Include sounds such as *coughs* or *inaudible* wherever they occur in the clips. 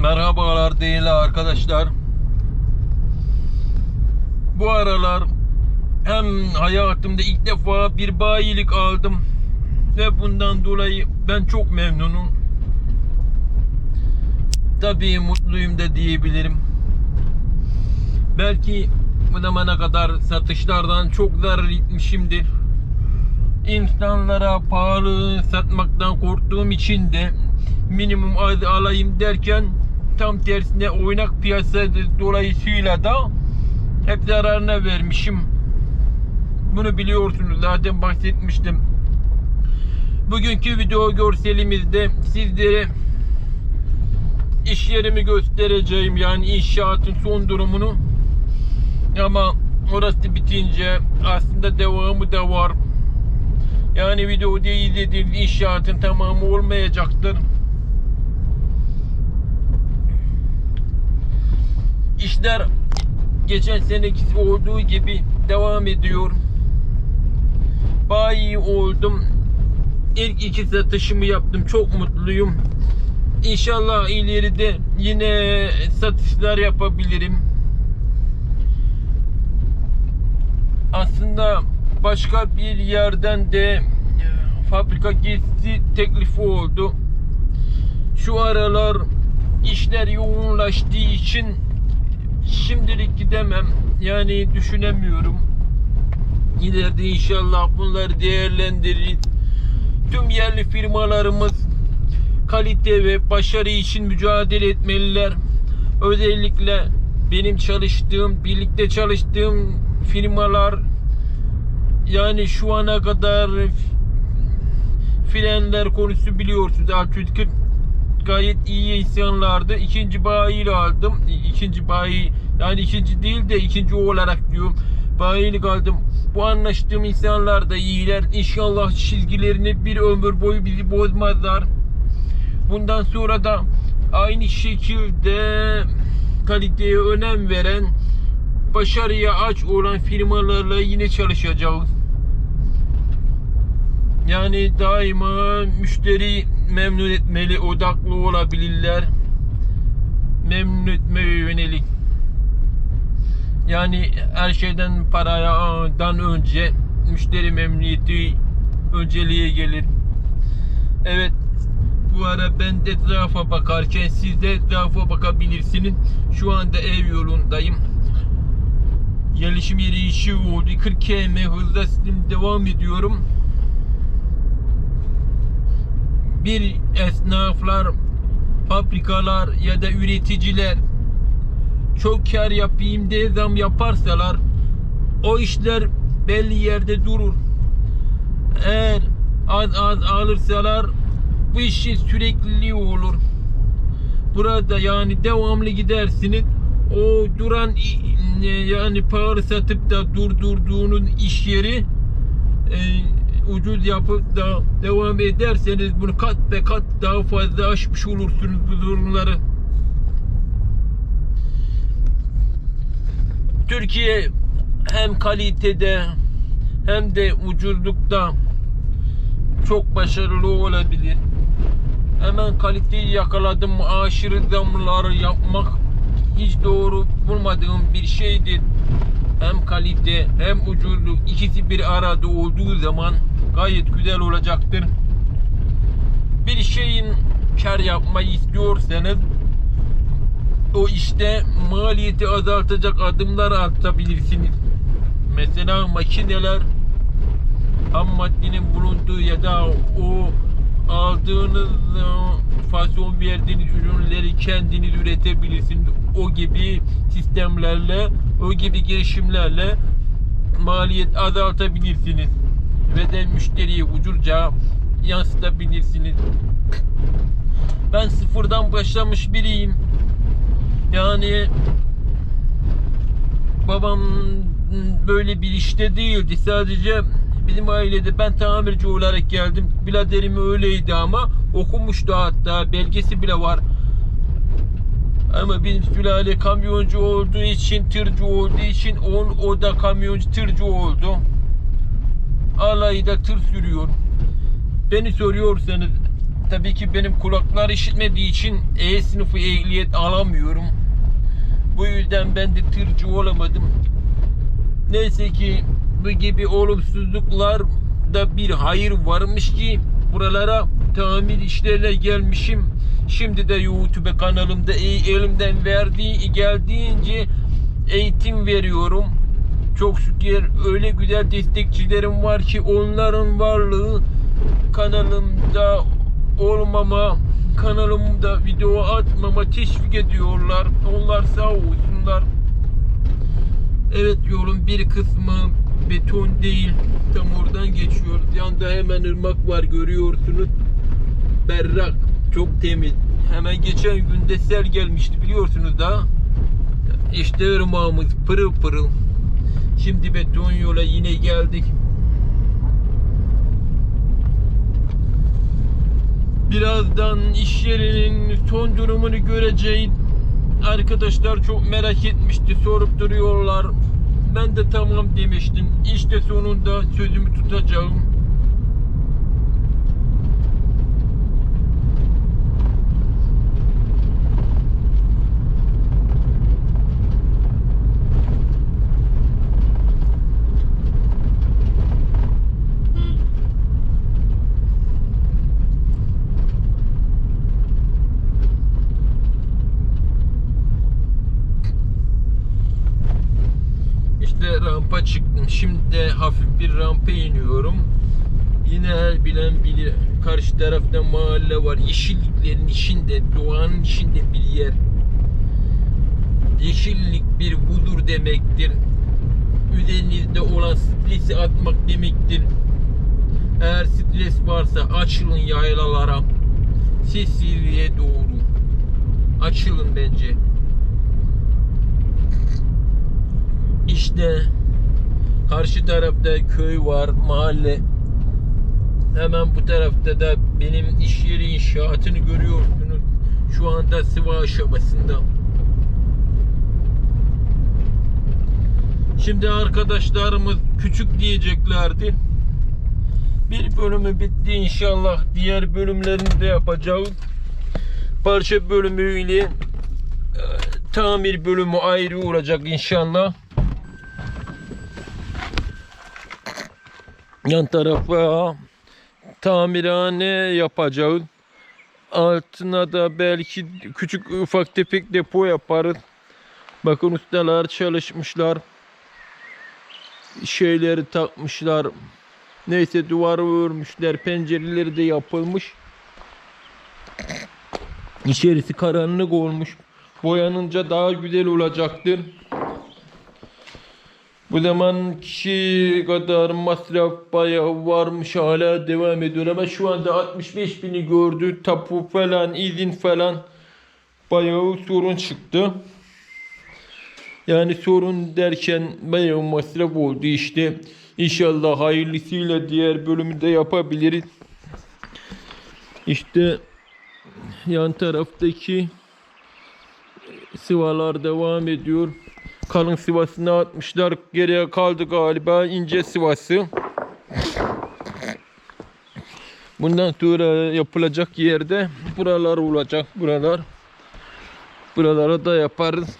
Merhabalar değerli arkadaşlar. Bu aralar hem hayatımda ilk defa bir bayilik aldım ve bundan dolayı ben çok memnunum. Tabii mutluyum da diyebilirim. Belki bu zamana kadar satışlardan çok zarar etmişimdir. İnsanlara pahalı satmaktan korktuğum için de minimum alayım derken tam tersine oynak piyasa dolayısıyla da hep zararına vermişim. Bunu biliyorsunuz zaten bahsetmiştim. Bugünkü video görselimizde sizlere iş yerimi göstereceğim yani inşaatın son durumunu ama orası bitince aslında devamı da var. Yani videoda izlediğiniz inşaatın tamamı olmayacaktır. İşler geçen seneki olduğu gibi devam ediyor. Bayi oldum. İlk iki satışımı yaptım. Çok mutluyum. İnşallah ileride yine satışlar yapabilirim. Aslında başka bir yerden de e, fabrika gezisi teklifi oldu. Şu aralar işler yoğunlaştığı için şimdilik gidemem. Yani düşünemiyorum. İleride inşallah bunları değerlendiririz. Tüm yerli firmalarımız kalite ve başarı için mücadele etmeliler. Özellikle benim çalıştığım, birlikte çalıştığım firmalar yani şu ana kadar frenler konusu biliyorsunuz. Altütkün gayet iyi insanlardı. İkinci bayiyle aldım. İkinci bayi yani ikinci değil de ikinci olarak diyorum. Bayilik aldım. Bu anlaştığım insanlar da iyiler. İnşallah çizgilerini bir ömür boyu bizi bozmazlar. Bundan sonra da aynı şekilde kaliteye önem veren başarıya aç olan firmalarla yine çalışacağız. Yani daima müşteri memnun etmeli, odaklı olabilirler. Memnun etmeye yönelik. Yani her şeyden paradan önce müşteri memnuniyeti önceliğe gelir. Evet bu ara ben de etrafa bakarken siz de etrafa bakabilirsiniz. Şu anda ev yolundayım. Yerleşim yeri işi oldu. 40 km hızla devam ediyorum. Bir esnaflar, fabrikalar ya da üreticiler çok kar yapayım diye zam yaparsalar o işler belli yerde durur. Eğer az az alırsalar bu işin sürekliliği olur. Burada yani devamlı gidersiniz. O duran yani pahalı satıp da durdurduğunun iş yeri e, ucuz yapıp da devam ederseniz bunu kat be kat daha fazla aşmış olursunuz bu durumları. Türkiye hem kalitede hem de ucuzlukta çok başarılı olabilir. Hemen kaliteyi yakaladım aşırı zamları yapmak hiç doğru bulmadığım bir şeydir. Hem kalite hem ucuzluk ikisi bir arada olduğu zaman gayet güzel olacaktır. Bir şeyin kar yapmayı istiyorsanız o işte maliyeti azaltacak adımlar atabilirsiniz. Mesela makineler ham maddenin bulunduğu ya da o aldığınız e, fason verdiğiniz ürünleri kendiniz üretebilirsiniz. O gibi sistemlerle, o gibi girişimlerle maliyet azaltabilirsiniz. Ve de müşteriye ucuzca yansıtabilirsiniz. Ben sıfırdan başlamış biriyim. Yani babam böyle bir işte değildi. Sadece bizim ailede ben tamirci olarak geldim. Biraderim öyleydi ama okumuştu hatta belgesi bile var. Ama benim sülale kamyoncu olduğu için, tırcı olduğu için on, o da kamyoncu, tırcı oldu. Alayı da tır sürüyor. Beni soruyorsanız tabii ki benim kulaklar işitmediği için E sınıfı ehliyet alamıyorum. Bu yüzden ben de tırcı olamadım. Neyse ki bu gibi olumsuzluklar da bir hayır varmış ki buralara tamir işlerine gelmişim. Şimdi de YouTube kanalımda elimden verdiği geldiğince eğitim veriyorum. Çok şükür öyle güzel destekçilerim var ki onların varlığı kanalımda olmama, kanalımda video atmama teşvik ediyorlar. Onlar sağ olsunlar. Evet yolun bir kısmı beton değil. Tam oradan geçiyoruz. Yanda hemen ırmak var görüyorsunuz. Berrak. Çok temiz. Hemen geçen günde sel gelmişti biliyorsunuz da. İşte ırmağımız pırıl pırıl. Şimdi beton yola yine geldik. Birazdan iş yerinin son durumunu göreceğiz. Arkadaşlar çok merak etmişti, sorup duruyorlar. Ben de tamam demiştim. İşte sonunda sözümü tutacağım. İşte rampa çıktım. Şimdi de hafif bir rampa iniyorum. Yine her bilen bilir. Karşı tarafta mahalle var. Yeşilliklerin içinde, doğanın içinde bir yer. Yeşillik bir budur demektir. Üzerinizde olan stresi atmak demektir. Eğer stres varsa açılın yaylalara. Sessizliğe doğru. Açılın bence. İşte karşı tarafta köy var, mahalle. Hemen bu tarafta da benim iş yeri inşaatını görüyorsunuz. Şu anda sıva aşamasında. Şimdi arkadaşlarımız küçük diyeceklerdi. Bir bölümü bitti inşallah. Diğer bölümlerini de yapacağız. Parça bölümüyle e, tamir bölümü ayrı olacak inşallah. Yan tarafa tamirhane yapacağız. Altına da belki küçük ufak tefek depo yaparız. Bakın ustalar çalışmışlar. Şeyleri takmışlar. Neyse duvarı örmüşler. Pencereleri de yapılmış. İçerisi karanlık olmuş. Boyanınca daha güzel olacaktır. Bu zaman kişi kadar masraf bayağı varmış hala devam ediyor ama şu anda 65 bini gördü. Tapu falan izin falan bayağı sorun çıktı. Yani sorun derken bayağı masraf oldu işte. İnşallah hayırlısıyla diğer bölümü de yapabiliriz. İşte yan taraftaki sıvalar devam ediyor. Kalın sıvasını atmışlar. Geriye kaldı galiba ince sıvası. Bundan sonra yapılacak yerde buralar olacak. Buralar. Buralara da yaparız.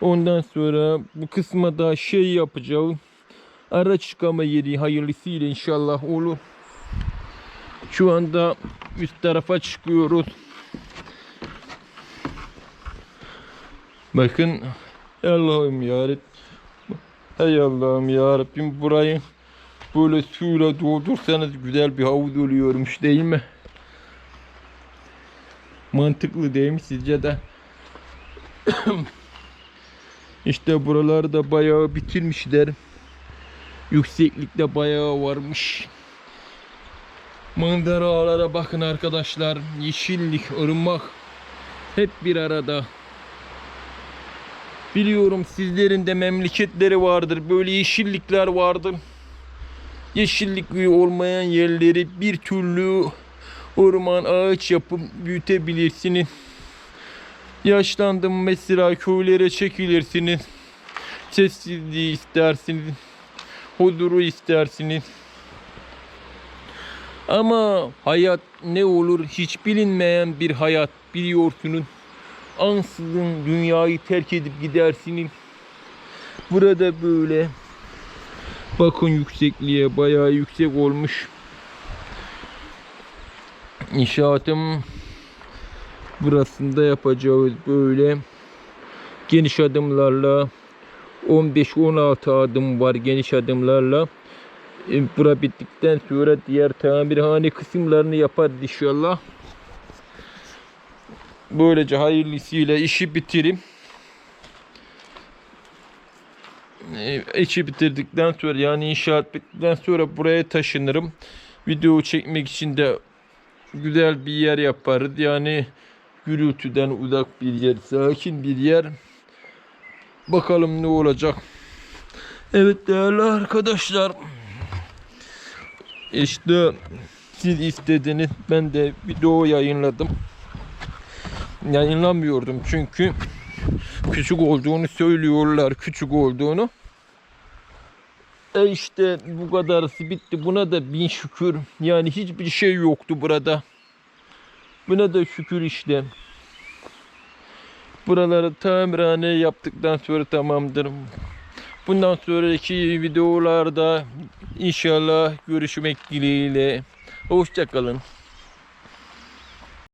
Ondan sonra bu kısma da şey yapacağız. Araç çıkama yeri hayırlısıyla inşallah olur. Şu anda üst tarafa çıkıyoruz. Bakın *laughs* Allah'ım ya Hey Allah'ım ya Rabbim burayı böyle suyla doldursanız güzel bir havuz oluyormuş değil mi? Mantıklı değil mi sizce de? *coughs* işte buralarda bayağı bitirmişler. Yükseklikte bayağı varmış. Manzaralara bakın arkadaşlar. Yeşillik, ırmak hep bir arada. Biliyorum sizlerin de memleketleri vardır. Böyle yeşillikler vardır. Yeşillik olmayan yerleri bir türlü orman ağaç yapıp büyütebilirsiniz. Yaşlandım mesela köylere çekilirsiniz. Sessizliği istersiniz. Huzuru istersiniz. Ama hayat ne olur hiç bilinmeyen bir hayat biliyorsunuz. Ansızın dünyayı terk edip gidersiniz. Burada böyle bakın yüksekliğe bayağı yüksek olmuş. İnşaatım burasında yapacağız böyle geniş adımlarla 15-16 adım var geniş adımlarla. E, Bura bittikten sonra diğer tamirhane kısımlarını yaparız inşallah. Böylece hayırlısıyla işi bitireyim. E, işi bitirdikten sonra yani inşaat bittikten sonra buraya taşınırım. Video çekmek için de güzel bir yer yaparız. Yani gürültüden uzak bir yer, sakin bir yer. Bakalım ne olacak. Evet değerli arkadaşlar. İşte siz istediniz. Ben de video yayınladım. Yayınlamıyordum çünkü küçük olduğunu söylüyorlar. Küçük olduğunu. E işte bu kadarısı bitti. Buna da bin şükür. Yani hiçbir şey yoktu burada. Buna da şükür işte. Buraları tamirhane yaptıktan sonra tamamdır. Bundan sonraki videolarda inşallah görüşmek dileğiyle. Hoşçakalın.